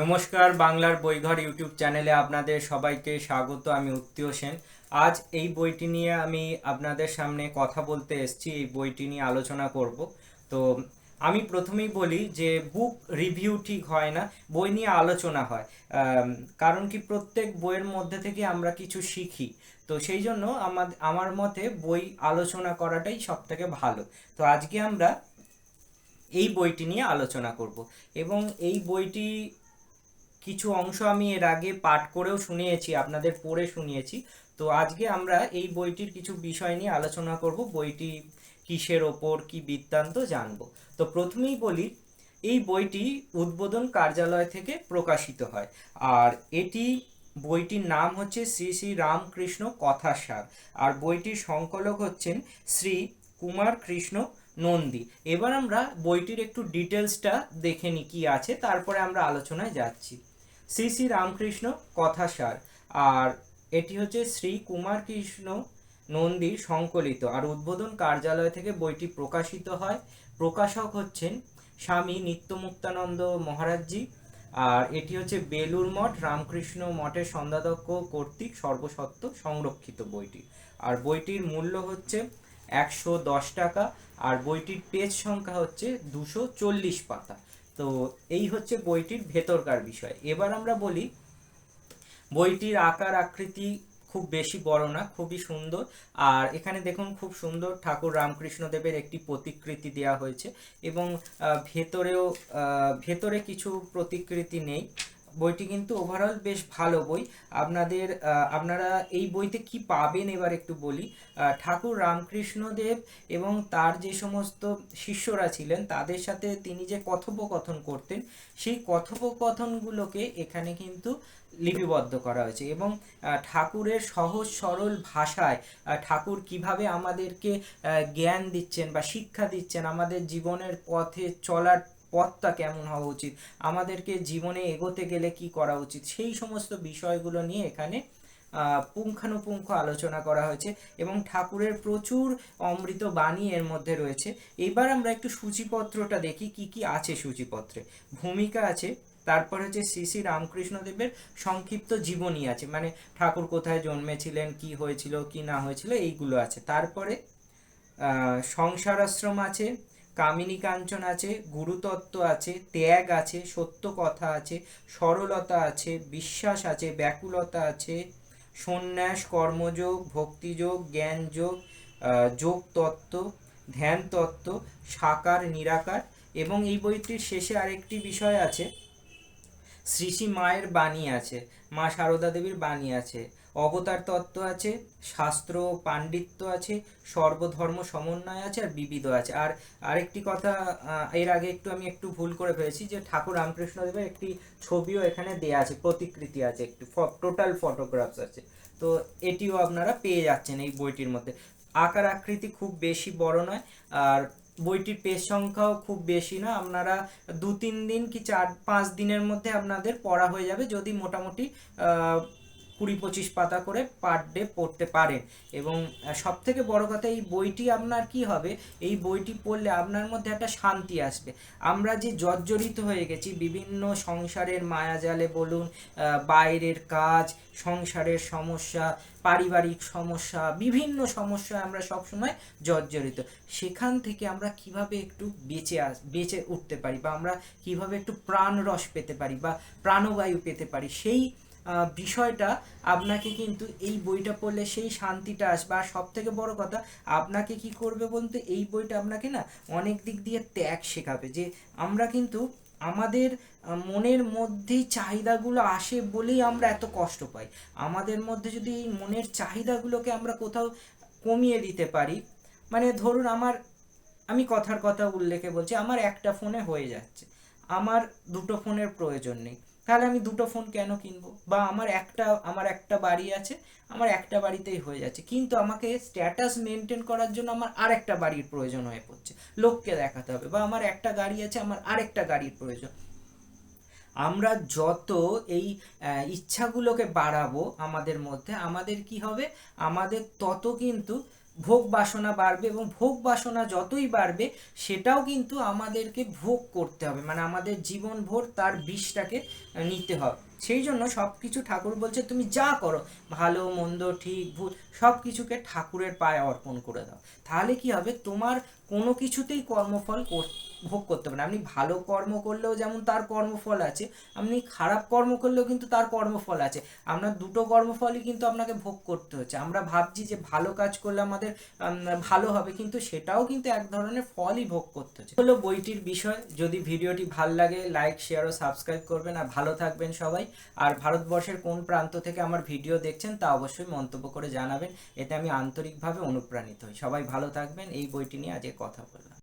নমস্কার, বাংলার বইঘর ইউটিউব চ্যানেলে আপনাদের সবাইকে স্বাগত, আমি উত্তীয় সেন। আজ এই বইটি নিয়ে আমি আপনাদের সামনে কথা বলতে এসেছি, এই বইটি নিয়ে আলোচনা করব। তো আমি প্রথমেই বলি যে বুক রিভিউ ঠিক হয় না, বই নিয়ে আলোচনা হয়। কারণ কি প্রত্যেক বইয়ের মধ্যে থেকে আমরা কিছু শিখি। তো সেই জন্য আমার আমার মতে বই আলোচনা করাটাই সব থেকে ভালো। তো আজকে আমরা এই বইটি নিয়ে আলোচনা করব এবং এই বইটি কিছু অংশ আমি এর আগে পাঠ করেও শুনিয়েছি, আপনাদের পড়ে শুনিয়েছি। তো আজকে আমরা এই বইটির কিছু বিষয় নিয়ে আলোচনা করব, বইটি কিসের ওপর, কি বৃত্তান্ত জানব। তো প্রথমেই বলি, এই বইটি উদ্বোধন কার্যালয় থেকে প্রকাশিত হয়, আর এটি, বইটির নাম হচ্ছে শ্রী শ্রী রামকৃষ্ণ কথাসার, আর বইটির সংকলক হচ্ছেন শ্রী কুমার কৃষ্ণ নন্দী। এবার আমরা বইটির একটু ডিটেলসটা দেখে নিই কি আছে, তারপরে আমরা আলোচনায় যাচ্ছি। শ্রী শ্রী রামকৃষ্ণ কথাসার আর এটি হচ্ছে শ্রী কুমার কৃষ্ণ নন্দীর সংকলিত। আর উদ্বোধন কার্যালয় থেকে বইটি প্রকাশিত হয়। প্রকাশক হচ্ছেন স্বামী নিত্যমুক্তানন্দ মহারাজজি। আর এটি হচ্ছে বেলুর মঠ। রামকৃষ্ণ মঠের সন্ধ্যাধ্যক্ষ কর্তৃক সর্বসত্ব সংরক্ষিত বইটি। আর বইটির মূল্য হচ্ছে একশো দশ টাকা। আর বইটির পেজ সংখ্যা হচ্ছে দুশো চল্লিশ পাতা। তো এই হচ্ছে বইটির ভেতরকার বিষয়। এবার আমরা বলি, বইটির আকার আকৃতি খুব বেশি বড় না, খুবই সুন্দর। আর এখানে দেখুন খুব সুন্দর ঠাকুর রামকৃষ্ণ দেবের একটি প্রতিকৃতি দেওয়া হয়েছে এবং ভেতরেও ভেতরে কিছু প্রতিকৃতি নেই। বইটি কিন্তু ওভারঅল বেশ ভালো বই। আপনাদের আপনারা এই বইতে কি পাবেন এবার একটু বলি। ঠাকুর রামকৃষ্ণ দেব এবং তার যে সমস্ত শিষ্যরা ছিলেন, তাদের সাথে তিনি যে কথোপকথন করতেন, সেই কথোপকথনগুলোকে এখানে কিন্তু লিপিবদ্ধ করা হয়েছে এবং ঠাকুরের সহজ সরল ভাষায় ঠাকুর কীভাবে আমাদেরকে জ্ঞান দিচ্ছেন বা শিক্ষা দিচ্ছেন, আমাদের জীবনের পথে চলার পথটা কেমন হওয়া উচিত? আমাদেরকে জীবনে এগোতে গেলে কি করা উচিত? সেই সমস্ত বিষয়গুলো নিয়ে এখানে পুঙ্খানুপুঙ্খ আলোচনা করা হয়েছে এবং ঠাকুরের প্রচুর অমৃত বাণী এর মধ্যে রয়েছে। এবার আমরা একটু সূচিপত্রটা দেখি কি কি আছে সূচিপত্রে। ভূমিকা আছে, তারপর হচ্ছে শ্রী শ্রী রামকৃষ্ণদেবের সংক্ষিপ্ত জীবনী আছে। মানে ঠাকুর কোথায় জন্মেছিলেন, কি হয়েছিল, কি না হয়েছিল, এইগুলো আছে। তারপরে সংসার আশ্রম আছে কামিনী কাঞ্চন আছে, গুরুতত্ত্ব আছে, ত্যাগ আছে, সত্য কথা আছে, সরলতা আছে, বিশ্বাস আছে, ব্যাকুলতা আছে, সন্ন্যাস, কর্মযোগ, ভক্তিযোগ, জ্ঞানযোগ যোগ তত্ত্ব ধ্যান তত্ত্ব সাকার, নিরাকার এবং এই বইটির শেষে আরেকটি বিষয় আছে, শ্রী শ্রী মায়ের বাণী আছে, মা সারদা দেবীর বাণী আছে। অবতার তত্ত্ব আছে, শাস্ত্র পাণ্ডিত্য আছে, সর্বধর্ম সমন্বয় আছে আর বিবিধ আছে। আর আরেকটি কথা এর আগে একটু আমি একটু ভুল করে ফেলেছি যে ঠাকুর রামকৃষ্ণ দেবের একটি ছবিও এখানে দেয়া আছে, প্রতিকৃতি আছে একটি টোটাল ফটোগ্রাফস আছে। তো এটিও আপনারা পেয়ে যাচ্ছেন এই বইটির মধ্যে। আকার আকৃতি খুব বেশি বড় নয়, আর বইটির পেজ সংখ্যাও খুব বেশি না আপনারা দু তিন দিন কি চার পাঁচ দিনের মধ্যে আপনাদের পড়া হয়ে যাবে, যদি মোটামুটি কুড়ি পঁচিশ পাতা করে পার ডে পড়তে পারেন। এবং সব থেকে বড় কথা এই বইটি আপনার কি হবে? এই বইটি পড়লে আপনার মধ্যে একটা শান্তি আসবে। আমরা যে জর্জরিত হয়ে গেছি, বিভিন্ন সংসারের মায়াজালে বলুন বাইরের কাজ, সংসারের সমস্যা, পারিবারিক সমস্যা, বিভিন্ন সমস্যায় আমরা সবসময় জর্জরিত। সেখান থেকে আমরা কীভাবে একটু বেঁচে আস, বেঁচে উঠতে পারি বা আমরা কীভাবে একটু প্রাণরস পেতে পারি বা প্রাণবায়ু পেতে পারি, সেই বিষয়টা আপনাকে কিন্তু এই বইটা পড়লে সেই শান্তিটা আসবে। আর সব থেকে বড় কথা, আপনাকে কি করবে বলতে এই বইটা আপনাকে না অনেক দিক দিয়ে ত্যাগ শেখাবে যে আমরা কিন্তু আমাদের মনের মধ্যেই চাহিদাগুলো আসে বলেই আমরা এত কষ্ট পাই। আমাদের মধ্যে যদি এই মনের চাহিদাগুলোকে আমরা কোথাও কমিয়ে দিতে পারি মানে ধরুন আমার, আমি কথার কথা উল্লেখে বলছি, আমার একটা ফোনে হয়ে যাচ্ছে, আমার দুটো ফোনের প্রয়োজন নেই। তাহলে আমি দুটো ফোন কেন কিনবো? বা আমার একটা আমার একটা বাড়ি আছে, আমার একটা বাড়িতেই হয়ে যাচ্ছে। কিন্তু আমাকে স্ট্যাটাস মেনটেন করার জন্য আমার আরেকটা বাড়ির প্রয়োজন হয়ে পড়ছে। লোককে দেখাতে হবে। বা আমার একটা গাড়ি আছে, আমার আরেকটা গাড়ির প্রয়োজন। আমরা যত এই ইচ্ছাগুলোকে বাড়াবো আমাদের মধ্যে, আমাদের কি হবে? আমাদের তত কিন্তু ভোগ বাসনা বাড়বে এবং ভোগ বাসনা যতই বাড়বে, সেটাও কিন্তু আমাদেরকে ভোগ করতে হবে। মানে আমাদের জীবন ভোর তার বিষটাকে নিতে হবে। সেই জন্য সব কিছু ঠাকুর বলছে, তুমি যা করো, ভালো, মন্দ, ঠিক, ভুল সব কিছুকে ঠাকুরের পায়ে অর্পণ করে দাও। তাহলে কি হবে? তোমার কোনো কিছুতেই কর্মফল কর- ভোগ করতে হবে না আপনি ভালো কর্ম করলেও যেমন তার কর্মফল আছে, আপনি খারাপ কর্ম করলেও কিন্তু তার কর্মফল আছে। আপনার দুটো কর্মফলই কিন্তু আপনাকে ভোগ করতে হচ্ছে। আমরা ভাবছি যে ভালো কাজ করলে আমাদের ভালো হবে, কিন্তু সেটাও কিন্তু এক ধরনের ফলই ভোগ করতে হচ্ছে। হলো বইটির বিষয়। যদি ভিডিওটি ভালো লাগে লাইক শেয়ার ও সাবস্ক্রাইব করবেন। আর ভালো থাকবেন সবাই। আর ভারতবর্ষের কোন প্রান্ত থেকে আমার ভিডিও দেখছেন তা অবশ্যই মন্তব্য করে জানাবেন। এতে আমি আন্তরিকভাবে অনুপ্রাণিত হই। সবাই ভালো থাকবেন। এই বইটি নিয়ে আজকে কথা বললাম।